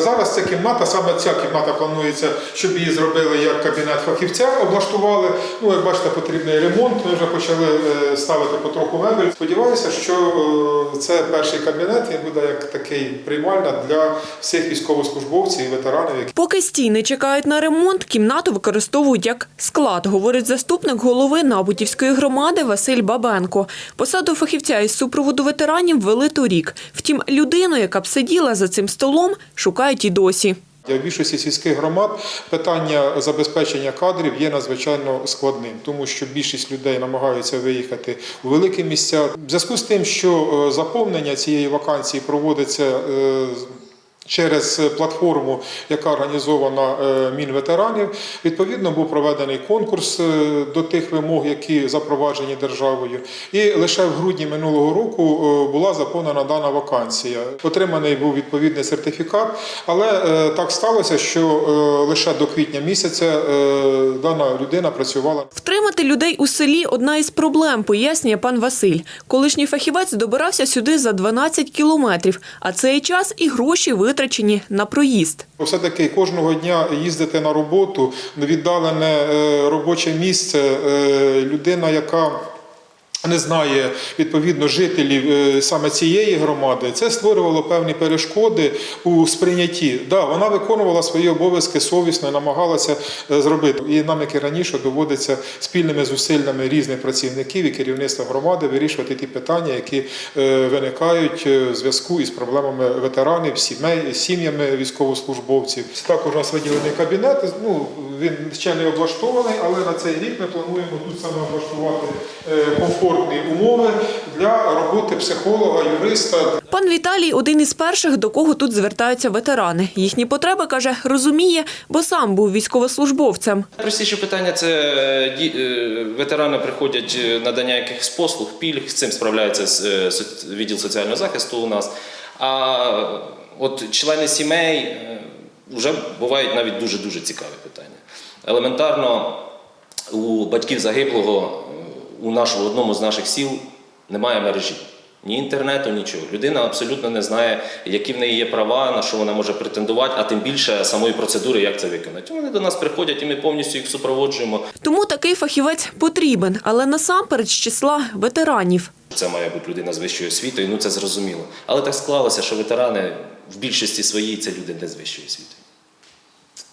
Зараз ця кімната, саме ця кімната планується, щоб її зробили як кабінет фахівця, облаштували. Ну, як бачите, потрібний ремонт. Ми вже почали е, ставити потроху мебель. Сподіваюся, що е, це перший кабінет, він буде як такий приймальна для всіх військовослужбовців і ветеранів, Поки стіни чекають на ремонт, кімнату використовують як склад, говорить заступник голови Набутівської громади Василь Бабенко. Посаду фахівця із супроводу ветеранів вели торік. Втім, людину, яка б сиділа за цим столом, шукають і досі. Для більшості сільських громад питання забезпечення кадрів є надзвичайно складним, тому що більшість людей намагаються виїхати у великі місця. В зв'язку з тим, що е, заповнення цієї вакансії проводиться е, через платформу, яка організована е, Мінветеранів, відповідно був проведений конкурс е, до тих вимог, які запроваджені державою. І лише в грудні минулого року е, була заповнена дана вакансія. Отриманий був відповідний сертифікат, але е, так сталося, що е, лише до квітня місяця е, дана людина працювала Втримати людей у селі – одна із проблем, пояснює пан Василь. Колишній фахівець добирався сюди за 12 кілометрів, а цей час і гроші витрачені на проїзд. Все-таки кожного дня їздити на роботу, віддалене е, робоче місце, е, людина, яка не знає відповідно жителів е, саме цієї громади, це створювало певні перешкоди у сприйнятті. Да, вона виконувала свої обов'язки совісно, намагалася е, зробити. І нам, як і раніше, доводиться спільними зусиллями різних працівників і керівництва громади вирішувати ті питання, які е, виникають в зв'язку із проблемами ветеранів, сімей, сім'ями військовослужбовців. Також у нас виділений кабінет. Ну він ще не облаштований, але на цей рік ми плануємо тут саме облаштувати е, комфортні умови для роботи психолога, юриста. Пан Віталій – один із перших, до кого тут звертаються ветерани. Їхні потреби, каже, розуміє, бо сам був військовослужбовцем. Простіше питання це е, е, ветерани приходять е, надання якихось послуг, пільг, з цим справляється з- відділ соціального захисту у нас. А от члени сімей вже бувають навіть дуже-дуже цікаві питання. Елементарно, у батьків загиблого у нашому одному з наших сіл немає мережі. Ні інтернету, нічого. Людина абсолютно не знає, які в неї є права, на що вона може претендувати, а тим більше самої процедури, як це виконати. Вони до нас приходять, і ми повністю їх супроводжуємо. Тому такий фахівець потрібен, але насамперед з числа ветеранів. Це має бути людина з вищою освітою, ну це зрозуміло. Але так склалося, що ветерани в більшості своїй це люди не з вищою освітою.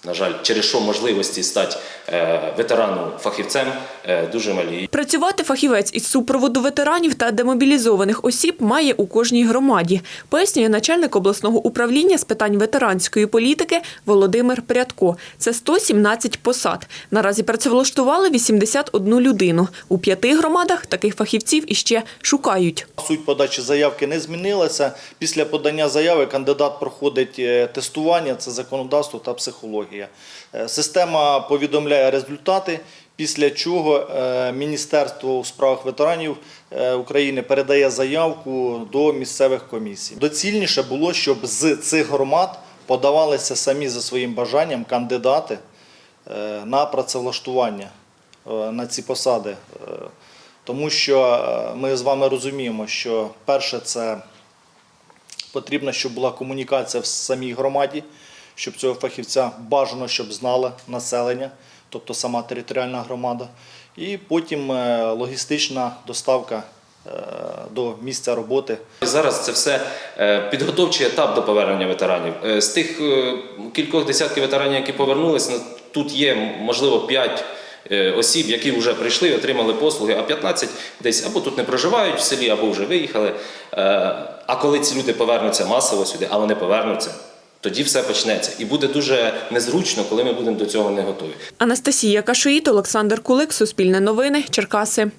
На жаль, через що можливості стати е, ветераном фахівцем е, дуже малі. Працювати фахівець із супроводу ветеранів та демобілізованих осіб має у кожній громаді, пояснює начальник обласного управління з питань ветеранської політики Володимир Прядко. Це 117 посад. Наразі працевлаштували 81 людину. У п'яти громадах таких фахівців іще шукають. Суть подачі заявки не змінилася. Після подання заяви кандидат проходить е, тестування, це законодавство та психологія. Е, Система повідомляє результати, після чого е, Міністерство у справах ветеранів е, України передає заявку до місцевих комісій. Доцільніше було, щоб з цих громад подавалися самі за своїм бажанням кандидати на працевлаштування на ці посади. Тому що ми з вами розуміємо, що перше це потрібно, щоб була комунікація в самій громаді, щоб цього фахівця бажано, щоб знало населення, тобто сама територіальна громада. І потім е, логістична доставка е, до місця роботи. Зараз це все е, підготовчий етап до повернення ветеранів. З тих кількох десятків ветеранів, які повернулися, ну, тут є можливо 5 осіб, які вже прийшли отримали послуги, а 15 десь або тут не проживають в селі, або вже виїхали. А коли ці люди повернуться масово сюди, а вони повернуться, тоді все почнеться. І буде дуже незручно, коли ми будемо до цього не готові. Анастасія Кашиїт, Олександр Кулик, Суспільне новини, Черкаси.